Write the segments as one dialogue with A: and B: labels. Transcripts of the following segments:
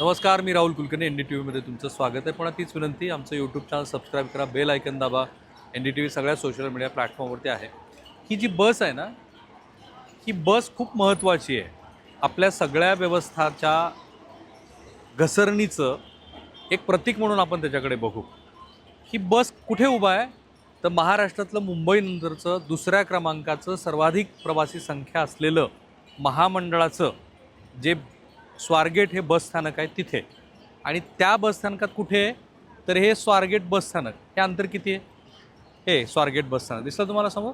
A: नमस्कार मी Rahul Kulkarni N D T व्हीमध्ये तुमचं स्वागत आहे. पुन्हा तीच विनंती आमचं यूट्यूब चॅनल सबस्क्राईब करा बेल आयकन दाबा. एन डी टी व्ही सगळ्या सोशल मीडिया प्लॅटफॉर्मवरती आहे. ही जी बस आहे ना ही बस खूप महत्त्वाची आहे. आपल्या सगळ्या व्यवस्थाच्या घसरणीचं एक प्रतीक म्हणून आपण त्याच्याकडे बघू. ही बस कुठे उभा आहे? तर महाराष्ट्रातलं मुंबईनंतरचं दुसऱ्या क्रमांकाचं सर्वाधिक प्रवासी संख्या असलेलं महामंडळाचं जे स्वारगेट हे बसस्थानक आहे तिथे. आणि त्या बसस्थानकात कुठे आहे? तर हे स्वारगेट बसस्थानक हे अंतर किती आहे? हे स्वारगेट बसस्थानक दिसलं तुम्हाला समोर?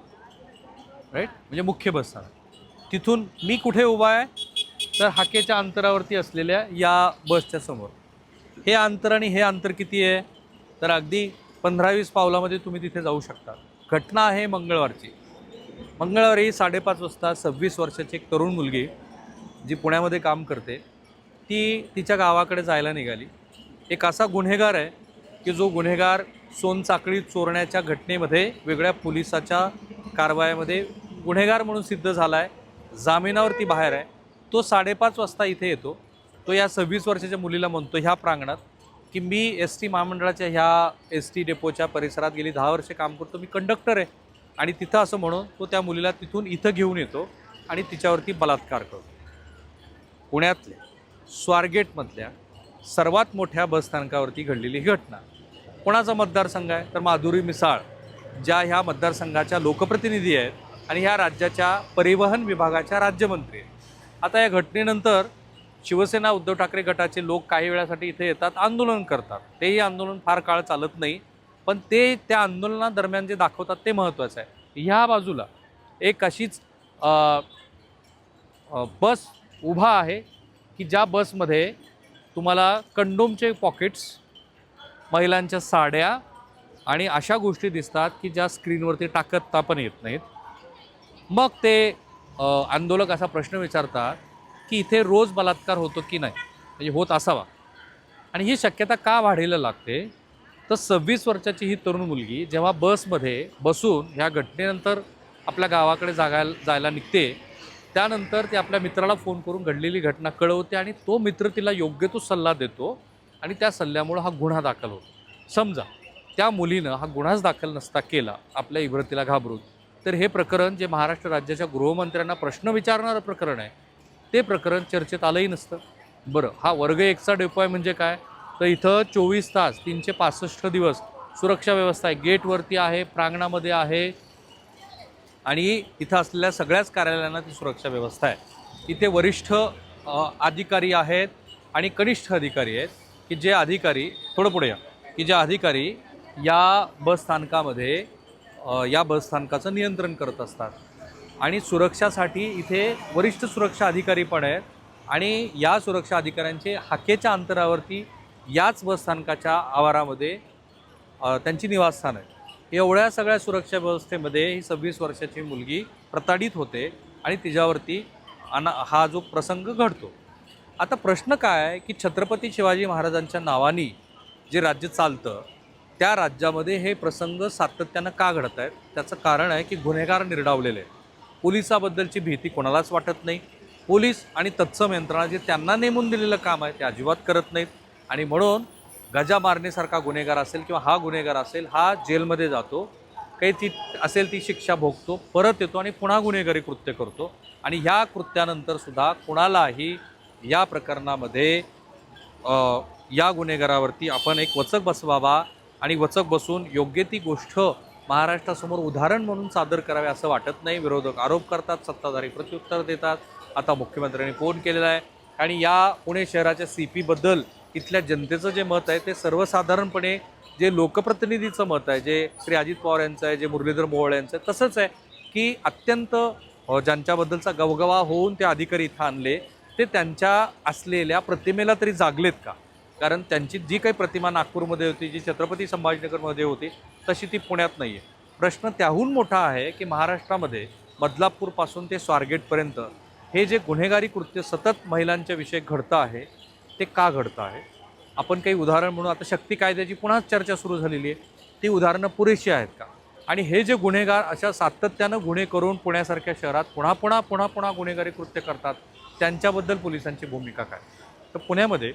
A: राईट म्हणजे मुख्य बसस्थानक तिथून मी कुठे उभा आहे? तर हाकेच्या अंतरावरती असलेल्या या बसच्या समोर. हे अंतर आणि हे अंतर किती आहे? तर अगदी पंधरा वीस पावलामध्ये तुम्ही तिथे जाऊ शकता घटना आहे मंगळवारची. मंगळवारी साडेपाच वाजता सव्वीस वर्षाची एक तरुण मुलगी जी पुण्यामध्ये काम करते ती तिच्या गावाकडे जायला निघाली. एक असा गुन्हेगार आहे की जो गुन्हेगार सोनचाकळी चोरण्याच्या घटनेमध्ये वेगळ्या पोलिसाच्या कारवायामध्ये गुन्हेगार म्हणून सिद्ध झाला आहे जामिनावरती बाहेर आहे. तो साडेपाच वाजता इथे येतो. तो या सव्वीस वर्षाच्या मुलीला म्हणतो ह्या प्रांगणात की मी एस टी महामंडळाच्या ह्या एस टी डेपोच्या परिसरात गेली दहा वर्षे काम करतो मी कंडक्टर आहे. आणि तिथं असं म्हणून तो त्या मुलीला तिथून इथं घेऊन येतो आणि तिच्यावरती बलात्कार करतो. पुण्यातले स्वारगेटमधल्या सर्वात मोठ्या बसस्थानकावरती घडलेली ही घटना. कोणाचा मतदारसंघ आहे? तर माधुरी मिसाळ ज्या ह्या मतदारसंघाच्या लोकप्रतिनिधी आहेत आणि ह्या राज्याच्या परिवहन विभागाच्या राज्यमंत्री आहेत. आता या घटनेनंतर शिवसेना उद्धव ठाकरे गटाचे लोक काही वेळासाठी इथे येतात आंदोलन करतात. तेही आंदोलन फार काळ चालत नाही पण ते त्या आंदोलनादरम्यान जे दाखवतात ते महत्त्वाचं आहे. ह्या बाजूला एक अशीच बस उभा आहे की ज्या बसमध्ये तुम्हाला कंडोमचे पॉकेट्स महिलांच्या साड्या आणि अशा गोष्टी दिसतात की ज्या स्क्रीनवरती टाकता पण येत नाहीत. मग ते आंदोलक असा प्रश्न विचारतात की इथे रोज बलात्कार होतो की नाही? म्हणजे होत असावा. आणि ही शक्यता का वाढायला लागते? तर सव्वीस वर्षाची ही तरुण मुलगी जेव्हा बसमध्ये बसून ह्या घटनेनंतर आपल्या गावाकडे जागायला जायला निघते त्यानंतर ती आपल्या मित्राला फोन करून घडलेली घटना कळवते आणि तो मित्र तिला योग्य तो सल्ला देतो. आणि त्या सल्ल्यामुळं हा गुन्हा दाखल होतो. समजा त्या मुलीनं हा गुन्हाच दाखल नसता केला आपल्या इब्रतीला घाबरून तर हे प्रकरण जे महाराष्ट्र राज्याच्या गृहमंत्र्यांना प्रश्न विचारणारं प्रकरण आहे ते प्रकरण चर्चेत आलंही नसतं. बरं हा वर्ग एकचा डेपो म्हणजे काय? तर इथं चोवीस तास तीनशे पासष्ट दिवस सुरक्षा व्यवस्था आहे. गेटवरती आहे प्रांगणामध्ये आहे आणि इथं असलेल्या सगळ्याच कार्यालयांना ती सुरक्षा व्यवस्था आहे. इथे वरिष्ठ अधिकारी आहेत आणि कनिष्ठ अधिकारी आहेत की जे अधिकारी थोडं पुढे या की जे अधिकारी या बसस्थानकामध्ये या बसस्थानकाचं नियंत्रण करत असतात. आणि सुरक्षासाठी इथे वरिष्ठ सुरक्षा अधिकारी पण आहेत आणि या सुरक्षा अधिकाऱ्यांचे हाकेच्या अंतरावरती याच बसस्थानकाच्या आवारामध्ये त्यांची निवासस्थान आहे. एवढ्या सगळ्या सुरक्षा व्यवस्थेमध्ये ही सव्वीस वर्षाची मुलगी प्रताडित होते आणि तिच्यावरती अना हा जो प्रसंग घडतो. आता प्रश्न काय आहे की छत्रपती शिवाजी महाराजांच्या नावाने जे राज्य चालतं त्या राज्यामध्ये हे प्रसंग सातत्यानं का घडत आहेत? त्याचं कारण आहे की गुन्हेगार निर्डावलेले आहेत. पोलिसाबद्दलची भीती कोणालाच वाटत नाही. पोलीस आणि तत्सम यंत्रणा जे त्यांना नेमून दिलेलं काम आहे ते अजिबात करत नाहीत. आणि म्हणून गजा मारण्यासारखा गुन्हेगार असेल किंवा हा गुन्हेगार असेल हा जेलमध्ये जातो. काही ती असेल ती शिक्षा भोगतो परत येतो आणि पुन्हा गुन्हेगारी कृत्य करतो. आणि ह्या कृत्यानंतर सुद्धा कुणालाही या प्रकरणामध्ये या गुन्हेगारावरती आपण एक वचक बसवावा आणि वचक बसून योग्य ती गोष्ट महाराष्ट्रासमोर उदाहरण म्हणून सादर करावे असं वाटत नाही. विरोधक आरोप करतात सत्ताधारी प्रत्युत्तर देतात. आता मुख्यमंत्र्यांनी फोन केलेला आहे. आणि या पुणे शहराच्या सी पीबद्दल इथल्या जनतेचं जे मत आहे ते सर्वसाधारणपणे जे लोकप्रतिनिधीचं मत आहे जे श्री अजित पवार यांचं आहे जे मुरलीधर मोहोळ यांचं आहे तसंच आहे की अत्यंत ज्यांच्याबद्दलचा गवगवा होऊन ते अधिकारी इथं आणले ते त्यांच्या असलेल्या प्रतिमेला तरी जागलेत का? कारण त्यांची जी काही प्रतिमा नागपूरमध्ये होती जी छत्रपती संभाजीनगरमध्ये होती तशी ती पुण्यात नाही आहे प्रश्न त्याहून मोठा आहे की महाराष्ट्रामध्ये बदलापूरपासून ते स्वारगेटपर्यंत हे जे गुन्हेगारी कृत्य सतत महिलांच्या विषयी घडतं आहे ते का घडतं आहे? आपण काही उदाहरण म्हणून आता शक्ती कायद्याची पुन्हा चर्चा सुरू झालेली आहे. ती उदाहरणं पुरेशी आहेत का? आणि हे जे गुन्हेगार अशा सातत्यानं गुन्हे करून पुण्यासारख्या शहरात पुन्हा पुन्हा पुन्हा पुन्हा गुन्हेगारी कृत्य करतात त्यांच्याबद्दल पोलिसांची भूमिका काय? तर पुण्यामध्ये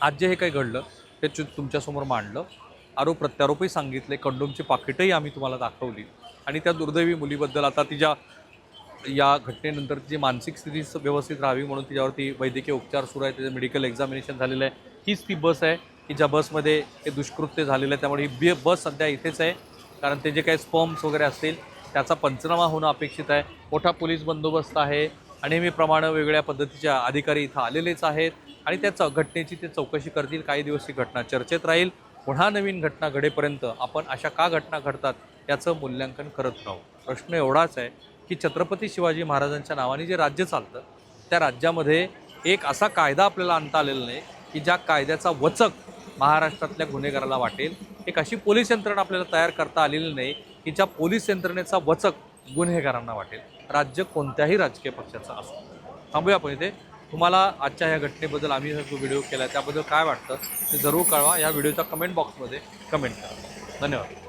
A: आज जे हे काही घडलं ते चु तुमच्यासमोर मांडलं. आरोप प्रत्यारोपही सांगितले. कंडोमची पाकिटही आम्ही तुम्हाला दाखवली. आणि त्या दुर्दैवी मुलीबद्दल आता तिच्या या घटनेनंतर मानसिक स्थिती व्यवस्थित राहावी म्हणून तिच्यावरती वैद्यकीय उपचार सुरू आहे त्याचं मेडिकल एक्झामिनेशन झालेलं आहे. हीच ती बस आहे की ज्या बसमध्ये हे दुष्कृत्य झालेलं आहे. त्यामुळे ही बी बस सध्या इथेच आहे. कारण ते जे काही स्पॉम्स वगैरे असतील त्याचा पंचनामा होणं अपेक्षित आहे. मोठा पोलीस बंदोबस्त आहे. आणि नेहमीप्रमाणे वेगळ्या पद्धतीच्या अधिकारी इथं आलेलेच आहेत. आणि त्या चौ घटनेची ते चौकशी करतील. काही दिवस ही घटना चर्चेत राहील. पुन्हा नवीन घटना घडेपर्यंत आपण अशा का घटना घडतात याचं मूल्यांकन करत राहू. प्रश्न एवढाच आहे की छत्रपती शिवाजी महाराजांच्या नावाने जे राज्य चालतं त्या राज्यामध्ये एक असा कायदा आपल्याला आणता आलेला नाही की ज्या कायद्याचा वचक महाराष्ट्रातल्या गुन्हेगाराला वाटेल. एक अशी पोलीस यंत्रणा आपल्याला तयार करता आलेली नाही की ज्या पोलीस यंत्रणेचा वचक गुन्हेगारांना वाटेल. राज्य कोणत्याही राजकीय पक्षाचा असो. थांबूया आपण इथे. तुम्हाला आजच्या ह्या घटनेबद्दल आम्ही हा जो व्हिडिओ केला त्याबद्दल काय वाटतं ते जरूर कळवा. या व्हिडिओच्या कमेंट बॉक्समध्ये कमेंट करा. धन्यवाद.